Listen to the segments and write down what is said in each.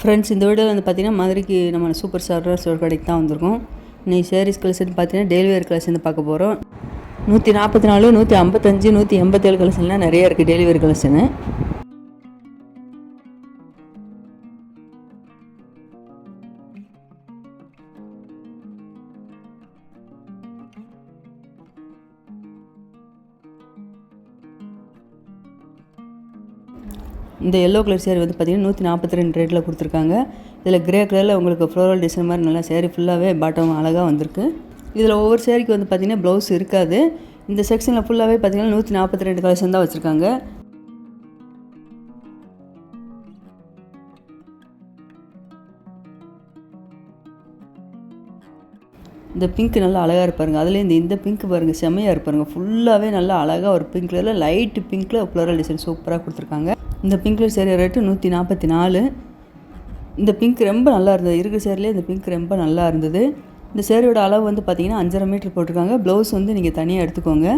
Friends இந்த வீடியோவில் வந்து பார்த்திங்கன்னா மதுரைக்கு நம்ம சூப்பர் ஸ்டார் ஸ்டோர் கடைக்கு தான் வந்திருக்கோம். இன்றைக்கி சேரீஸ் கலெக்ஷன் பார்த்தீங்கன்னா டெய்லி வேர் கலெக்ஷன் பார்க்க போகிறோம் நூற்றி நாற்பத்தி நாலு நூற்றி ஐம்பத்தஞ்சு நூற்றி எண்பத்தேழு கலெக்ஷன்லாம் நிறைய இருக்குது டெய்லி வேர் கலெக்ஷனு இந்த எல்லோ கலர் சேரீ வந்து பார்த்தீங்கன்னா நூற்றி நாற்பத்தி ரெண்டு ரேட்டில் கொடுத்துருக்காங்க. இதில் கிரே கலரில் உங்களுக்கு ஃப்ளோரல் டிசைன் மாதிரி நல்லா சேரீ ஃபுல்லாகவே பாட்டம் அழகாக வந்திருக்கு. இதில் ஒவ்வொரு சேரீக்கு வந்து பார்த்தீங்கன்னா ப்ளவுஸ் இருக்காது. இந்த செக்ஷனில் ஃபுல்லாகவே பார்த்தீங்கன்னா நூற்றி நாற்பத்தி ரெண்டு கலர்ஸ் தான் வச்சுருக்காங்க. இந்த பிங்க் நல்லா அழகாக இருப்பாருங்க. அதுலேயே இந்த இந்த பிங்க் பாருங்கள் செம்மையாக இருப்பாருங்க. ஃபுல்லாகவே நல்லா அழகாக ஒரு பிங்க் கலரில் லைட்டு பிங்க்கில் ஃப்ளோரல் டிசைன் சூப்பராக கொடுத்துருக்காங்க. இந்த பிங்க் கலர் சேரீ ரேட்டு நூற்றி நாற்பத்தி நாலு. இந்த பிங்க் ரொம்ப நல்லா இருந்தது. இருக்கிற சேரீலே இந்த பிங்க் ரொம்ப நல்லா இருந்தது. இந்த சேரீயோட அளவு வந்து பார்த்திங்கன்னா அஞ்சரை மீட்டர் போட்டிருக்காங்க. ப்ளவுஸ் வந்து நீங்கள் தனியாக எடுத்துக்கோங்க.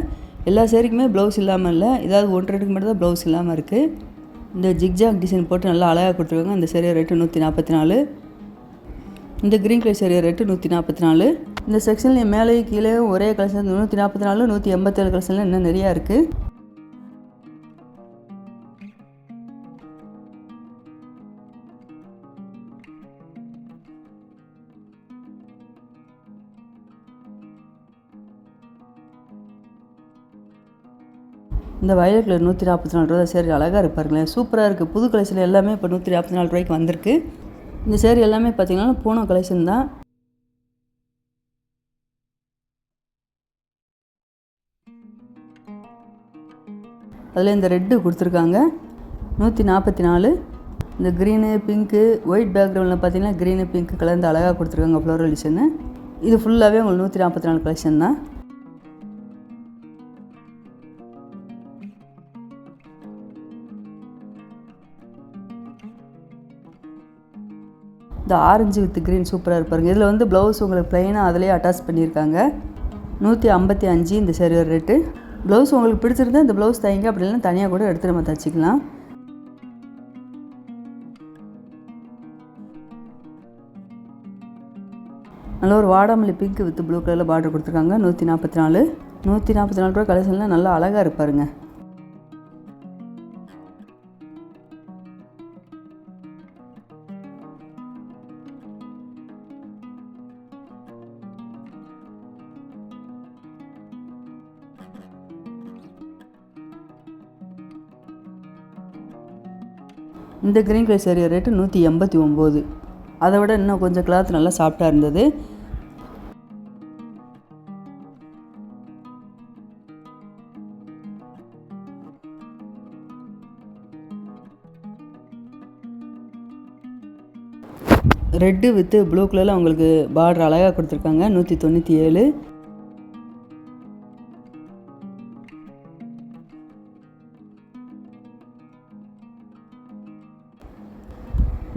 எல்லா சேரீக்குமே ப்ளவுஸ் இல்லாமல் இல்லை. ஏதாவது ஒன்று ரெண்டுக்கு மட்டும் தான் ப்ளவுஸ் இல்லாமல் இருக்குது இந்த ஜிக்ஜாக் டிசைன் போட்டு நல்லா அழகாக கொடுத்துருக்காங்க. இந்த சேரீ ரேட்டு நூற்றி நாற்பத்தி நாலு. இந்த க்ரீன் கலர் சேரீ ரேட்டு நூற்றி நாற்பத்தி நாலு இந்த செக்ஷனில் மேலேயும் கீழே ஒரே கலெக்ஷன் நூற்றி நாற்பத்தி நாலு நூற்றி எண்பத்தேழு கலெக்ஷன்லாம் இன்னும் நிறையா இருக்குது இந்த வயலட் கலர் நூற்றி நாற்பத்தி நாலு ரூபா சரி அழகாக இருப்பாருங்களேன் சூப்பராக இருக்குது புது கலெக்ஷன் எல்லாமே இப்போ நூற்றி நாற்பத்தி நாலு ரூபாய்க்கு வந்திருக்கு. இந்த சேரீ எல்லாமே பார்த்தீங்கன்னா பூனோ கலெக்ஷன் தான். அதில் இந்த ரெட்டு கொடுத்துருக்காங்க. நூற்றி நாற்பத்தி நாலு. இந்த க்ரீனு பிங்க்கு ஒயிட் பேக்ரவுண்டில் பார்த்தீங்கன்னா க்ரீனு பிங்க் கலந்து அழகாக கொடுத்துருக்காங்க ஃப்ளோரல் டிசைனு இது ஃபுல்லாகவே உங்களுக்கு நூற்றி நாற்பத்தி நாலு கலெக்ஷன் தான். இந்த ஆரஞ்சு வித் க்ரீன் சூப்பராக இருப்பாருங்க இதில் வந்து ப்ளவுஸ் உங்களுக்கு ப்ளைனாக அதிலே அட்டாச் பண்ணியிருக்காங்க. நூற்றி ஐம்பத்தி அஞ்சு இந்த சேரீ ரேட்டு ப்ளவுஸ் உங்களுக்கு பிடிச்சிருந்தா இந்த ப்ளவுஸ் தைங்க அப்படி இல்லைன்னா தனியாக கூட எடுத்து நம்ம தச்சுக்கலாம். நல்ல ஒரு வாடாமல்லி பிங்க் வித் ப்ளூ கலரில் பார்டர் கொடுத்துருக்காங்க. நூற்றி நாற்பத்தி நாலு. நூற்றி நாற்பத்தி நாலு ரூபா கலெக்ஷன்லாம் நல்லா அழகாக இருப்பாருங்க இந்த க்ரீன் கலர் சேரீ ரேட்டு நூற்றி எண்பத்தி ஒம்பது அதை விட இன்னும் கொஞ்சம் கிளாத் நல்லா சாஃப்டாக இருந்தது. ரெட்டு வித்து ப்ளூ கலரில் அவங்களுக்கு பார்டர் அழகாக கொடுத்துருக்காங்க நூற்றி தொண்ணூற்றி ஏழு.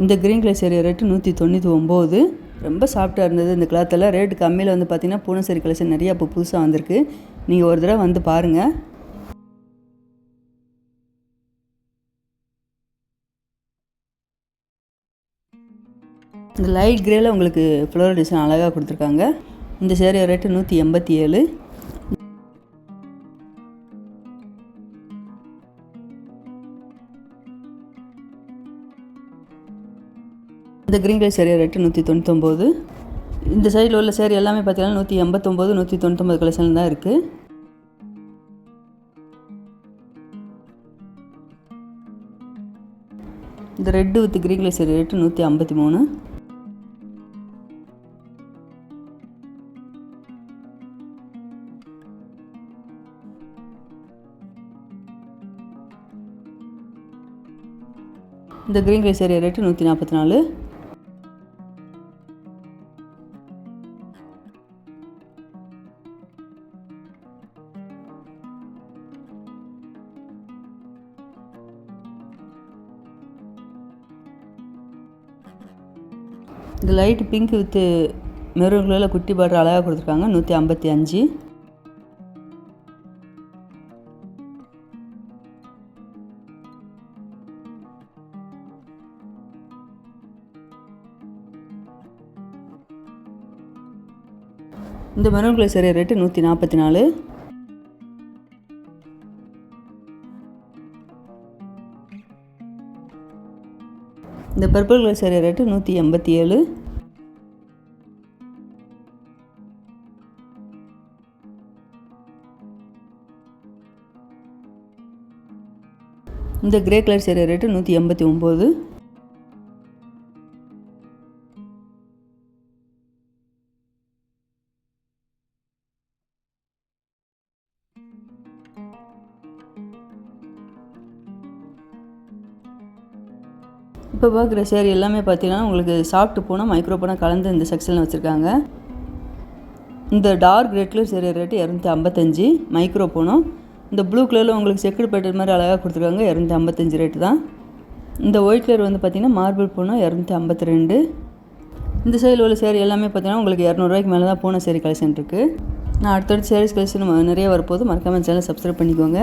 இந்த க்ரீன் கலர் சேரீ ரேட்டு நூற்றி தொண்ணூற்றி ஒம்பது ரொம்ப சாஃப்டாக இருந்தது இந்த கிளாத்தில் ரேட்டு கம்மியில் வந்து பார்த்தீங்கன்னா பூனசரி கலெக்ஷன் நிறையா இப்போ புதுசாக வந்திருக்கு. நீங்கள் ஒரு தடவை வந்து பாருங்கள் இந்த லைட் க்ரேயில் உங்களுக்கு ஃப்ளோரல் டிசைன் அழகாக கொடுத்துருக்காங்க. இந்த சேரீ ரேட்டு நூற்றி எண்பத்தி ஏழு. இந்த க்ரீன் கலர் சேரீ ரேட்டு நூற்றி தொண்ணூத்தொம்போது இந்த சைடில் உள்ள சேரீ எல்லாமே பார்த்தீங்கன்னா நூற்றி எண்பத்தொம்போது நூற்றி தொண்ணூத்தொம்பது கலெக்ஷன் தான் இருக்குது இந்த red with green colour saree rate நூற்றி ஐம்பத்தி மூணு இந்த க்ரீன் கலர் சேரீ ரேட்டு நூற்றி நாற்பத்தி நாலு இந்த லைட் பிங்க் வித்து மெரூன் கலரில் குட்டி பார்டர் அழகாக கொடுத்துருக்காங்க நூற்றி ஐம்பத்தி அஞ்சு. இந்த மெரூன் கலர் சேரீ ரேட்டு நூற்றி நாற்பத்தி நாலு. இந்த பர்பிள் கலர் சேரீ ரேட்டு நூற்றி எண்பத்தி ஏழு. இந்த கிரே கலர் சேரீ ரேட்டு நூற்றி எண்பத்தி ஒம்பது இப்போ பார்க்குற சேரி எல்லாமே பார்த்தீங்கன்னா உங்களுக்கு சாஃப்ட் பூனா மைக்ரோ பூனா கலந்து இந்த செக்ஷனில் வச்சுருக்காங்க. இந்த டார்க் ரெட்லர் சேரீ ரேட்டு இரநூத்தி ஐம்பத்தஞ்சு மைக்ரோ பூனம் இந்த ப்ளூ கலரில் உங்களுக்கு செக்குடு பேட்டர் மாதிரி அழகாக கொடுத்துருக்காங்க இரநூத்தி ஐம்பத்தஞ்சு ரேட்டு தான். இந்த ஒயிட் கலர் வந்து பார்த்திங்கன்னா மார்பிள் பூனம் இரநூத்தி ஐம்பத்தி ரெண்டு. இந்த சைடில் உள்ள சேரீ எல்லாமே பார்த்தீங்கன்னா உங்களுக்கு இரநூறுவாய்க்கு மேலே தான் பூனை சேரீ கலெக்ஷன் இருக்குது நான் அடுத்தடுத்து சேரீஸ் கலெக்ஷன் நிறைய வரப்போது மறக்காமல் சேனல் சப்ஸ்கிரைப் பண்ணிக்கோங்க.